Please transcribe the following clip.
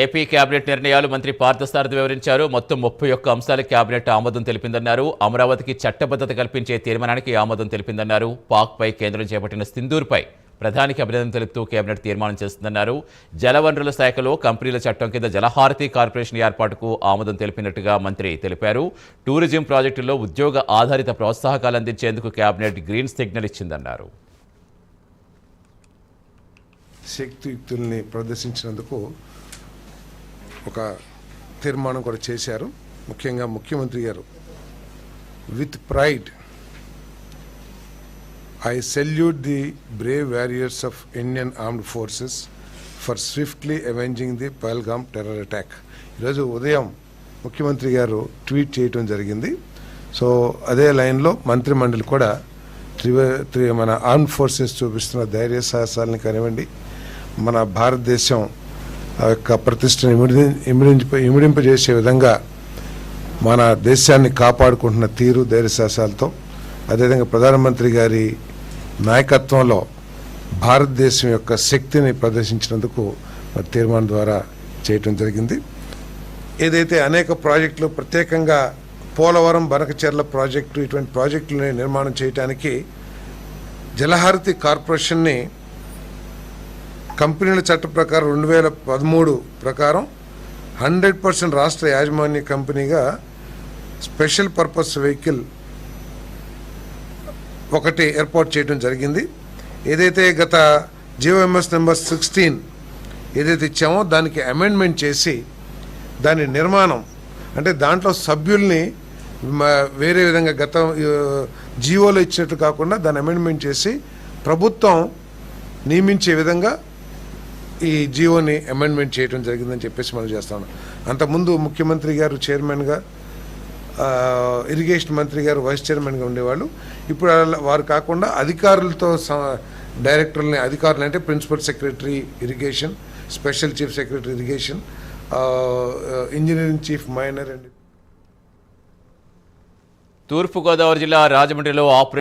AP cabinet నిర్ణయాలు మంత్రి పార్థసారథి వివరించారు. మొత్తం ముప్పై ఒక్క అంశాలకు కేబినెట్ ఆమోదం తెలిపిందన్నారు. అమరావతికి చట్టబద్ధత కల్పించే తీర్మానానికి ఆమోదం తెలిపిందన్నారు. పాక్పై కేంద్రం చేపట్టిన సింధూర్పై ప్రధానికి అభినందన తెలుపుతూ కేబినెట్ తీర్మానం చేస్తుందన్నారు. జలవనరుల శాఖలో కంపెనీల చట్టం కింద జలహారతి కార్పొరేషన్ ఏర్పాటుకు ఆమోదం తెలిపినట్టుగా మంత్రి తెలిపారు. టూరిజం ప్రాజెక్టుల్లో ఉద్యోగ ఆధారిత ప్రోత్సాహకాలు అందించేందుకు కేబినెట్ గ్రీన్ సిగ్నల్ ఇచ్చిందన్నారు. శక్తియుక్తుల్ని ప్రదర్శించినందుకు ఒక తీర్మానం కూడా చేశారు. ముఖ్యంగా ముఖ్యమంత్రి గారు with pride I salute the brave warriors of Indian armed forces for swiftly avenging the Pahalgam terror attack. ఈరోజు ఉదయం ముఖ్యమంత్రి గారు ట్వీట్ చేయటం జరిగింది. సో అదే లైన్లో మంత్రిమండలి కూడా త్రి మన ఆర్మ్ ఫోర్సెస్ చూపిస్తున్న ధైర్య సాహసాలని కానివ్వండి మన భారతదేశం ఆ యొక్క ప్రతిష్టను ఇమిడి ఇమిడింప ఇమిడింపజేసే విధంగా మన దేశాన్ని కాపాడుకుంటున్న తీరు ధైర్యశాసాలతో అదేవిధంగా ప్రధానమంత్రి గారి నాయకత్వంలో భారతదేశం యొక్క శక్తిని ప్రదర్శించినందుకు మరి తీర్మానం ద్వారా చేయటం జరిగింది. ఏదైతే అనేక ప్రాజెక్టులు ప్రత్యేకంగా పోలవరం బనకచెర్ల ప్రాజెక్టు ఇటువంటి ప్రాజెక్టులని నిర్మాణం చేయడానికి జలహారతి కార్పొరేషన్ని కంపెనీల చట్ట ప్రకారం రెండు వేల పదమూడు ప్రకారం హండ్రెడ్ పర్సెంట్ రాష్ట్ర యాజమాన్య కంపెనీగా స్పెషల్ పర్పస్ వెహికల్ ఒకటి ఏర్పాటు చేయడం జరిగింది. ఏదైతే గత జీఓఎంఎస్ నెంబర్ సిక్స్టీన్ ఏదైతే ఇచ్చామో దానికి అమెండ్మెంట్ చేసి దాని నిర్మాణం అంటే దాంట్లో సభ్యుల్ని వేరే విధంగా గత జీవోలో ఇచ్చినట్టు కాకుండా దాన్ని అమెండ్మెంట్ చేసి ప్రభుత్వం నియమించే విధంగా ఈ జియోని అమెండ్మెంట్ చేయడం జరిగిందని చెప్పేసి మనం చేస్తాను అంతకుముందు ముఖ్యమంత్రి గారు చైర్మన్గా ఇరిగేషన్ మంత్రి గారు వైస్ చైర్మన్గా ఉండేవాళ్ళు. ఇప్పుడు అలా వారు కాకుండా అధికారులతో డైరెక్టర్లని అధికారులు అంటే principal secretary irrigation special chief secretary irrigation engineering chief minor and Turpu Godavari జిల్లా రాజమండ్రిలో ఆపరేషన్